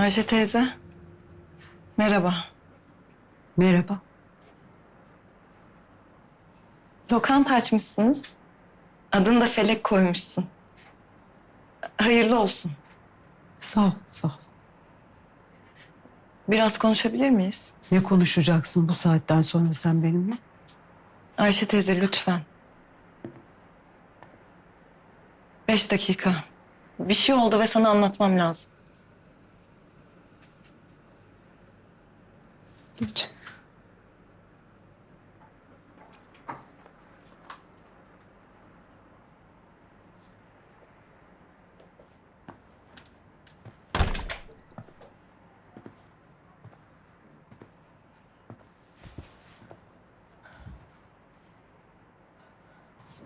Ayşe teyze. Merhaba. Merhaba. Lokanta açmışsınız. Adını da Felek koymuşsun. Hayırlı olsun. Sağ ol, sağ ol. Biraz konuşabilir miyiz? Ne konuşacaksın bu saatten sonra sen benimle? Ayşe teyze lütfen. Beş dakika. Bir şey oldu ve sana anlatmam lazım. Geç.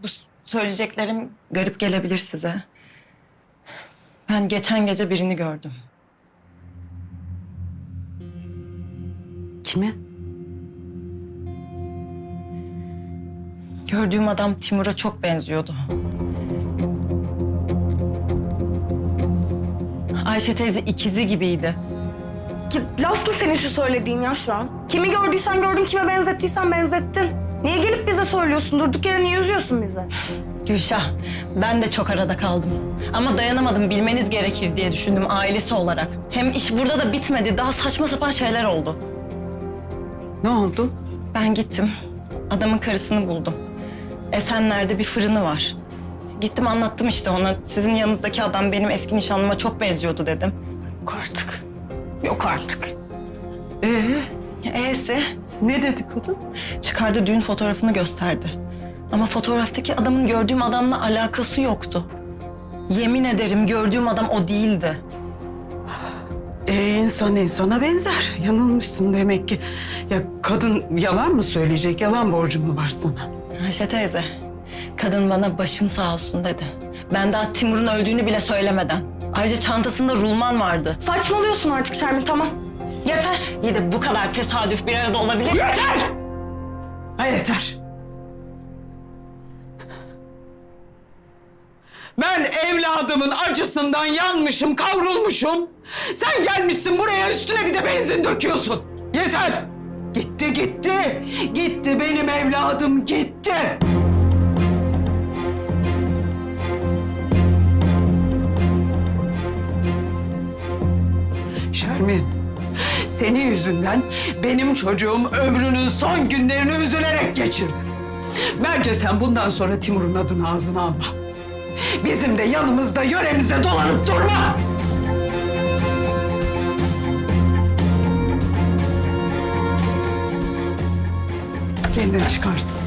Bu söyleyeceklerim garip gelebilir size. Ben geçen gece birini gördüm. Kimi? Gördüğüm adam Timur'a çok benziyordu. Ayşe teyze ikizi gibiydi. Ki laf mı senin şu söylediğin ya şu an? Kimi gördüysen gördün, kime benzettiysen benzettin. Niye gelip bize söylüyorsun? Durduk yere niye üzüyorsun bizi? Gülşah, ben de çok arada kaldım. Ama dayanamadım, bilmeniz gerekir diye düşündüm ailesi olarak. Hem iş burada da bitmedi, daha saçma sapan şeyler oldu. Ne oldu? Ben gittim, adamın karısını buldum. Esenler'de bir fırını var. Gittim anlattım işte ona, sizin yanınızdaki adam benim eski nişanlıma çok benziyordu dedim. Yok artık. Yok artık. Ee, E'si ne dedi kadın? çıkardı düğün fotoğrafını gösterdi. Ama fotoğraftaki adamın gördüğüm adamla alakası yoktu. Yemin ederim gördüğüm adam o değildi. Ee, insan insana benzer. Yanılmışsın demek ki. Ya kadın yalan mı söyleyecek? Yalan borcu mu var sana? Ayşe teyze, kadın bana başın sağ olsun dedi. Ben daha Timur'un öldüğünü bile söylemeden. Ayrıca çantasında rulman vardı. Saçmalıyorsun artık Şermin, tamam. Yeter. İyi de bu kadar tesadüf bir arada olabilir mi? Yeter! Ha yeter. Ben evladımın acısından yanmışım, kavrulmuşum. Sen gelmişsin buraya üstüne bir de benzin döküyorsun. Yeter! Gitti gitti. Gitti benim evladım gitti. Şermin, senin yüzünden benim çocuğum ömrünün son günlerini üzülerek geçirdi. Bence sen bundan sonra Timur'un adını ağzına alma. Bizim de yanımızda, yöremizde dolanıp durma. Kendin çıkarsın.